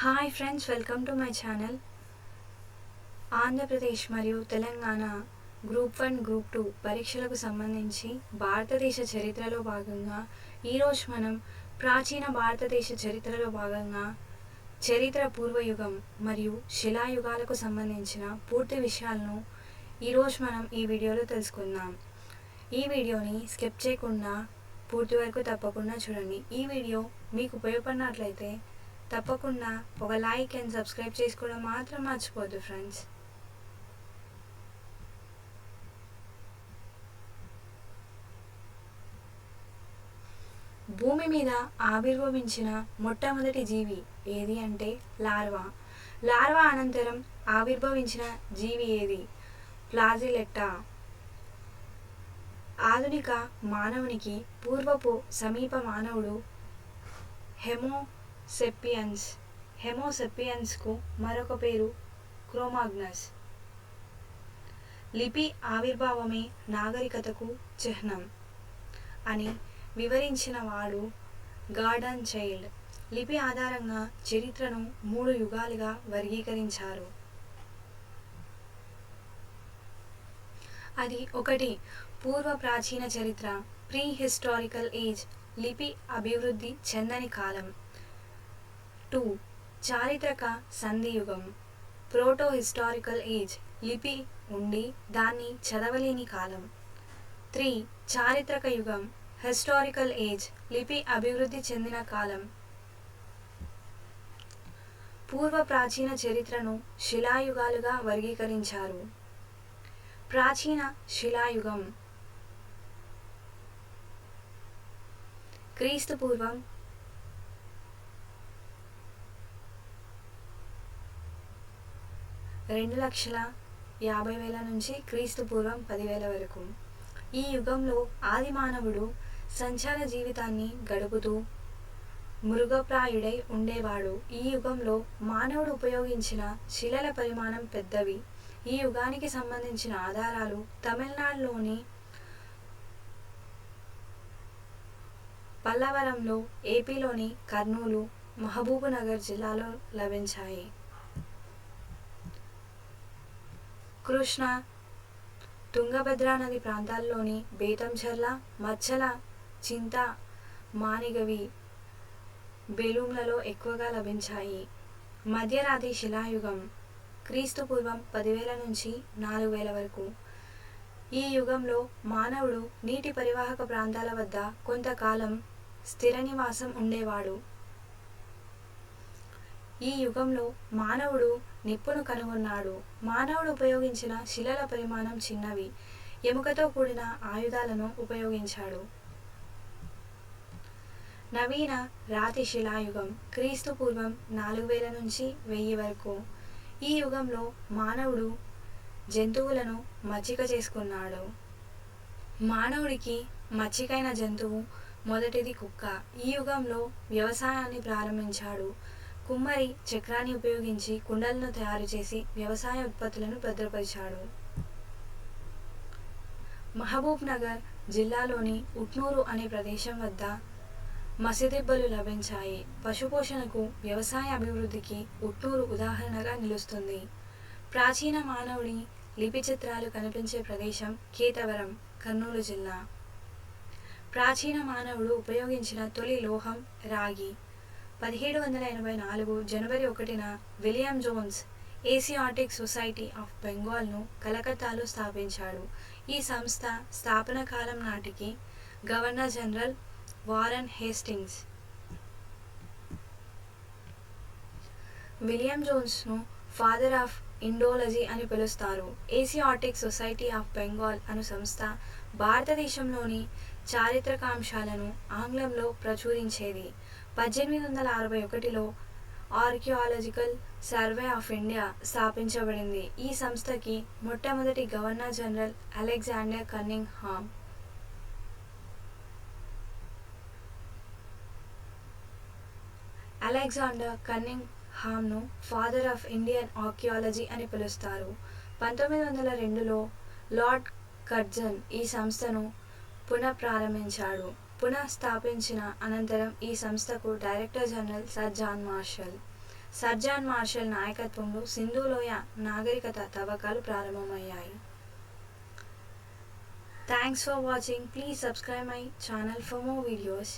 Hi friends welcome to my channel Andhra Pradesh మరియు Telangana group one group two పరీక్షలకు సంబంధించి భారతదేశ చరిత్రలో భాగంగా ఈరోజు మనం ప్రాచీన భారతదేశ చరిత్రలో భాగంగా చరిత్ర పూర్వయుగం మరియు శిలాయుగాలకు సంబంధించిన పూర్తి విషయాలను ఈరోజు మనం ఈ వీడియోలో తెలుసుకుందాం. ఈ వీడియోని స్కిప్ చేయకుండా పూర్తి వరకు తప్పకుండా చూడండి. ఈ వీడియో మీకు ఉపయోగపడినట్లయితే తప్పకుండా ఒక లైక్ అండ్ సబ్స్క్రైబ్ చేసుకోవడం మాత్రం మర్చిపోద్దు ఫ్రెండ్స్ భూమి మీద ఆవిర్భవించిన మొట్టమొదటి జీవి ఏది అంటే లార్వా. లార్వా అనంతరం ఆవిర్భవించిన జీవి ఏది? ప్లాజిలెట్టా. ఆధునిక మానవునికి పూర్వపు సమీప మానవుడు హెమో సెప్పియన్స్. హెమోసెపియన్స్కు మరొక పేరు క్రోమాగ్నస్. లిపి ఆవిర్భావమే నాగరికతకు చిహ్నం అని వివరించిన వాడు గార్డన్ చైల్డ్. లిపి ఆధారంగా చరిత్రను మూడు యుగాలుగా వర్గీకరించారు. అది ఒకటి పూర్వ ప్రాచీన చరిత్ర ప్రీ హిస్టారికల్ ఏజ్ లిపి అభివృద్ధి చెందని కాలం. టూ చారిత్రక సంధియుగం. ప్రోటో హిస్టారికల్ ఏజ్ లిపి ఉండి దాన్ని చదవలేని కాలం. త్రీ చారిత్రక యుగం హిస్టారికల్ ఏజ్ లిపి అభివృద్ధి చెందిన కాలం. పూర్వ ప్రాచీన చరిత్రను శిలాయుగాలుగా వర్గీకరించారు. ప్రాచీన శిలాయుగం. క్రీస్తు పూర్వం రెండు లక్షల యాభై వేల నుంచి క్రీస్తు పూర్వం పదివేల వరకు. ఈ యుగంలో ఆది మానవుడు సంచార జీవితాన్ని గడుపుతూ మృగప్రాయుడై ఉండేవాడు. ఈ యుగంలో మానవుడు ఉపయోగించిన శిలల పరిమాణం పెద్దవి. ఈ యుగానికి సంబంధించిన ఆధారాలు తమిళనాడులోని పల్లవరంలో ఏపీలోని కర్నూలు మహబూబ్ నగర్ జిల్లాలో లభించాయి. కృష్ణ తుంగభద్రా నది ప్రాంతాల్లోని బేతంచెర్ల మచ్చల చింత మానిగవి బెలూమ్లలో ఎక్కువగా లభించాయి. మధ్యరాతి శిలాయుగం క్రీస్తు పూర్వం పదివేల నుంచి నాలుగు వేల వరకు. ఈ యుగంలో మానవుడు నీటి పరివాహక ప్రాంతాల వద్ద కొంతకాలం స్థిర నివాసం ఉండేవాడు. ఈ యుగంలో మానవుడు నిప్పును కనుగొన్నాడు. మానవుడు ఉపయోగించిన శిలల పరిమాణం చిన్నవి. ఎముకతో కూడిన ఆయుధాలను ఉపయోగించాడు. నవీన రాతి శిలాయుగం. క్రీస్తు పూర్వం నాలుగు వేల నుంచి వెయ్యి వరకు. ఈ యుగంలో మానవుడు జంతువులను మచ్చిక చేసుకున్నాడు. మానవుడికి మచ్చికైన జంతువు మొదటిది కుక్క. ఈ యుగంలో వ్యవసాయాన్ని ప్రారంభించాడు. కుమ్మరి చక్రాన్ని ఉపయోగించి కుండలను తయారు చేసి వ్యవసాయ ఉత్పత్తులను భద్రపరిచాడు. మహబూబ్ నగర్ జిల్లాలోని ఉట్నూరు అనే ప్రదేశం వద్ద మసిదిబ్బలు లభించాయి. పశుపోషణకు వ్యవసాయ అభివృద్ధికి ఉట్నూరు ఉదాహరణగా నిలుస్తుంది. ప్రాచీన మానవుడి లిపి చిత్రాలు కనిపించే ప్రదేశం కేతవరం కర్నూలు జిల్లా. ప్రాచీన మానవుడు ఉపయోగించిన తొలి లోహం రాగి. పదిహేడు వందల ఎనభై నాలుగు జనవరి ఒకటిన William Jones Asiatic Society of బెంగాల్ను కలకత్తాలో స్థాపించాడు. ఈ సంస్థ స్థాపన కాలం నాటికి governor general Warren Hastings. William జోన్స్ను father of Indology అని పిలుస్తారు. ఏసియాటిక్ సొసైటీ ఆఫ్ బెంగాల్ అను సంస్థ భారతదేశంలోని చారిత్రకాంశాలను ఆంగ్లంలో ప్రచురించేది. పద్దెనిమిది వందల అరవై ఒకటిలో ఆర్కియాలజికల్ సర్వే ఆఫ్ ఇండియా స్థాపించబడింది. ఈ సంస్థకి మొట్టమొదటి governor general Alexander Cunningham Alexander cunning హామ్ను ఫాదర్ ఆఫ్ ఇండియన్ ఆర్కియాలజీ అని పిలుస్తారు. పంతొమ్మిది వందల రెండులో లార్డ్ కర్జన్ ఈ సంస్థను పునఃప్రారంభించాడు. పునఃస్థాపించిన అనంతరం ఈ సంస్థకు director general sir John Marshall. Sir John Marshall నాయకత్వంలో సింధులోయ నాగరికత తవ్వకాలు ప్రారంభమయ్యాయి. Thanks for watching please subscribe my channel for more videos